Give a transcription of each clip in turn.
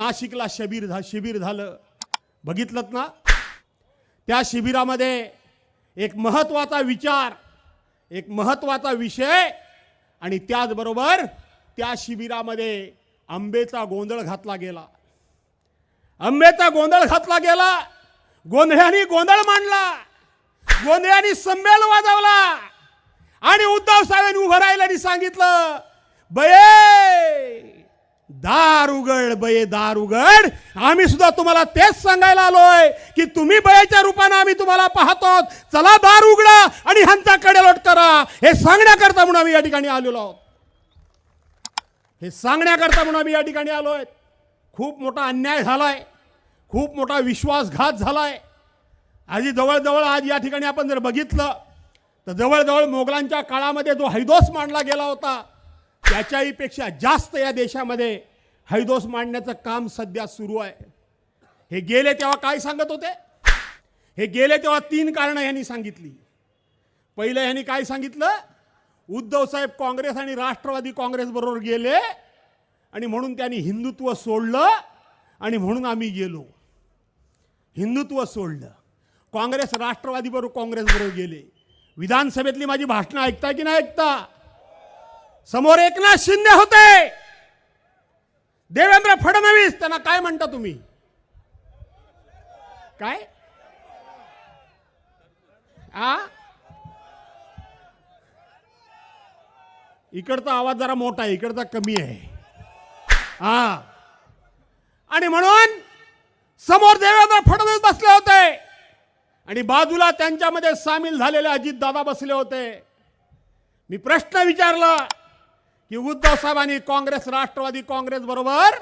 नाशिकला शिबिर झा शिबिर झालं. बघितलं ना? त्या शिबिरामध्ये एक महत्त्वाचा विचार एक महत्त्वाचा विषय आणि त्याचबरोबर त्या शिबिरामध्ये आंबेचा गोंधळ घातला गेला. आंबेचा गोंधळ घातला गेला. गोंधळ्यांनी गोंधळ मांडला. गोंधळ्यांनी संमेल वाजवला. आणि उद्धव साहेबांनी उभं राहिल्याने सांगितलं बये दार उघड बये दार उघड आम्ही सुद्धा तुम्हाला तेच सांगायला आलोय की तुम्ही बयाच्या रूपानं आम्ही तुम्हाला पाहतो चला दार उघडा आणि ह्यांचा कडेलोट करा. हे सांगण्याकरता म्हणून आम्ही या ठिकाणी आलेलो आहोत. हे सांगण्याकरता म्हणून आम्ही या ठिकाणी आलोय. खूप मोठा अन्याय झालाय. खूप मोठा विश्वासघात झालाय. आजी जवळजवळ आज या ठिकाणी आपण जर बघितलं तर जवळजवळ मोगलांच्या काळामध्ये जो हैदोस मांडला गेला होता त्याच्याहीपेक्षा जास्त या देशामध्ये हैदोस मांडण्याचं काम सध्या सुरू आहे. हे गेले तेव्हा काय सांगत होते? हे गेले तेव्हा तीन कारणं यांनी सांगितली. पहिलं यांनी काय सांगितलं? उद्धव साहेब काँग्रेस आणि राष्ट्रवादी काँग्रेस बरोबर गेले आणि म्हणून त्यांनी हिंदुत्व सोडलं आणि म्हणून आम्ही गेलो. हिंदुत्व सोडलं. काँग्रेस राष्ट्रवादी बरोबर काँग्रेस बरोबर गेले. विधानसभेतली माझी भाषणं ऐकता की नाही ऐकता? समोर एकनाथ शिंदे होते. देवेंद्र फडणवीस त्यांना काय म्हणता तुम्ही? काय? आ? इकडचा आवाज जरा मोठा आहे इकडचा कमी आहे. हा आणि म्हणून समोर देवेंद्र फडणवीस बसले होते. आणि बाजूला त्यांच्यामध्ये सामील झालेले अजित दादा बसले होते. मी प्रश्न विचारला की उद्धव साहेबांनी काँग्रेस राष्ट्रवादी काँग्रेस बरोबर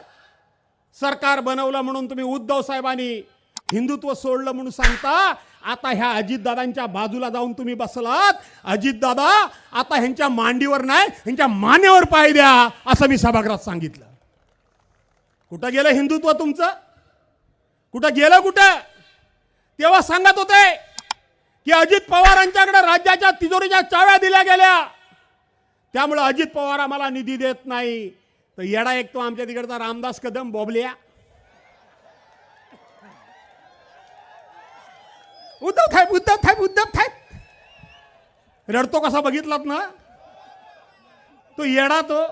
सरकार बनवलं म्हणून तुम्ही उद्धव साहेबांनी हिंदुत्व सोडलं म्हणून सांगता. आता ह्या अजितदादांच्या बाजूला जाऊन तुम्ही बसलात. अजितदादा आता ह्यांच्या मांडीवर नाही ह्यांच्या मानेवर पाय द्या असं मी सभागृहात सांगितलं. कुठं गेलं हिंदुत्व तुमचं? कुठं गेलं कुठं? तेव्हा सांगत होते की अजित पवारांच्याकडे राज्याच्या तिजोरीच्या चाव्या दिल्या गेल्या. त्यामुळे अजित पवार आम्हाला निधी देत नाही. तर येडा एक तो आमच्या तिकडचा रामदास कदम बोबल्या. उद्धव साहेब उद्धव साहेब उद्धव साहेब. रडतो कसा बघितलात ना? तो येडा तो.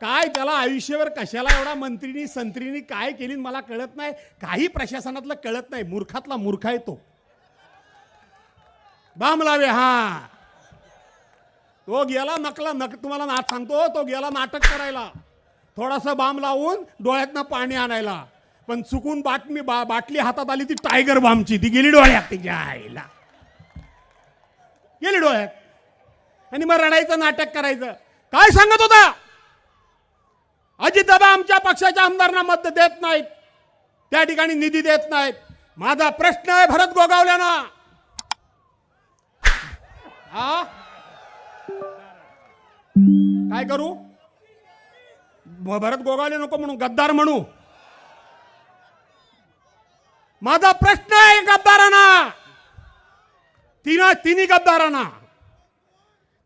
काय त्याला आयुष्यभर कशाला एवढा मंत्रीनी संत्रीनी काय केली मला कळत नाही. काही प्रशासनातलं कळत नाही. मूर्खातला मूर्ख आहे तो. बाम लावे हा. तो गेला नकला नक तुम्हाला नाट सांगतो तो गेला नाटक करायला. थोडासा बाम लावून डोळ्यातनं पाणी आणायला. पण चुकून बातमी बा बाटली हातात आली ती टायगर बामची ती गेली डोळ्यात तिच्या आईला गेली डोळ्यात. आणि मग रडायचं नाटक करायचं. काय सांगत होता? अजितदादा आमच्या पक्षाच्या आमदारांना मत देत नाहीत. त्या ठिकाणी निधी देत नाहीत. माझा प्रश्न आहे भरत गोगावल्याना. हा? काय करू? भरत गोगावले नको म्हणू गद्दार म्हणू. माझा प्रश्न आहे गद्दारांना. तिना तिन्ही गद्दारांना.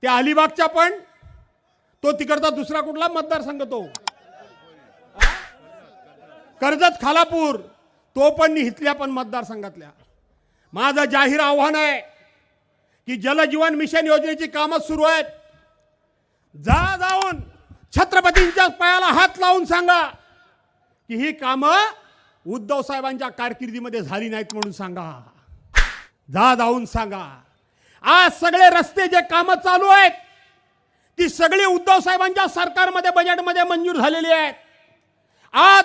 त्या अलिबागच्या पण तो तिकडचा दुसरा कुठला मतदारसंघ तो? कर्जत खालापूर तो पण इथल्या पण मतदारसंघातल्या. माझं जाहीर आव्हान आहे की जलजीवन मिशन योजनेची कामं सुरू आहेत. जा जाऊन छत्रपतींच्या पायाला हात लावून सांगा की ही कामं उद्धव साहेबांच्या कारकिर्दीमध्ये झाली नाहीत म्हणून सांगा. जा जाऊन सांगा. आज सगळे रस्ते जे कामं चालू आहेत ती सगळी उद्धव साहेबांच्या सरकारमध्ये बजेटमध्ये मंजूर झालेली आहेत. आज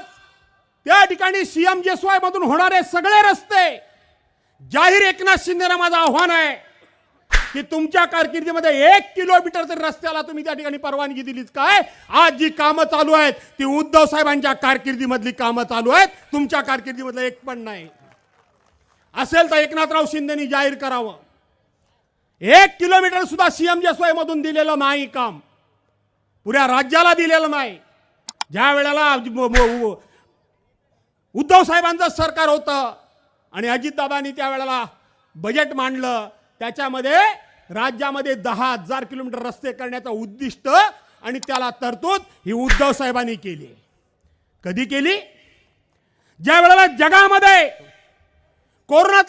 त्या ठिकाणी सीएम जेसवाय मधून होणारे सगळे रस्ते जाहीर एकनाथ शिंदेना माझं आव्हान आहे. की तुमच्या कारकिर्दीमध्ये एक किलोमीटर तरी रस्त्याला तुम्ही त्या ठिकाणी परवानगी दिलीच काय? आज जी कामं चालू आहेत ती उद्धव साहेबांच्या कारकिर्दीमधली कामं चालू आहेत तुमच्या कारकिर्दीमधलं एक पण नाही. असेल तर एकनाथराव शिंदेनी जाहीर करावं. एक किलोमीटर सुद्धा सीएम जसवाय मधून दिलेलं नाही काम. पुऱ्या राज्याला दिलेलं नाही. ज्या वेळेला उद्धव साहेबांचं सरकार होतं आणि अजितदादांनी त्यावेळेला बजेट मांडलं त्याच्यामध्ये राज्यामध्ये दहा हजार किलोमीटर रस्ते करण्याचं उद्दिष्ट आणि त्याला तरतूद ही उद्धव साहेबांनी केली. कधी केली? ज्या वेळेला जगामध्ये कोरोनाचा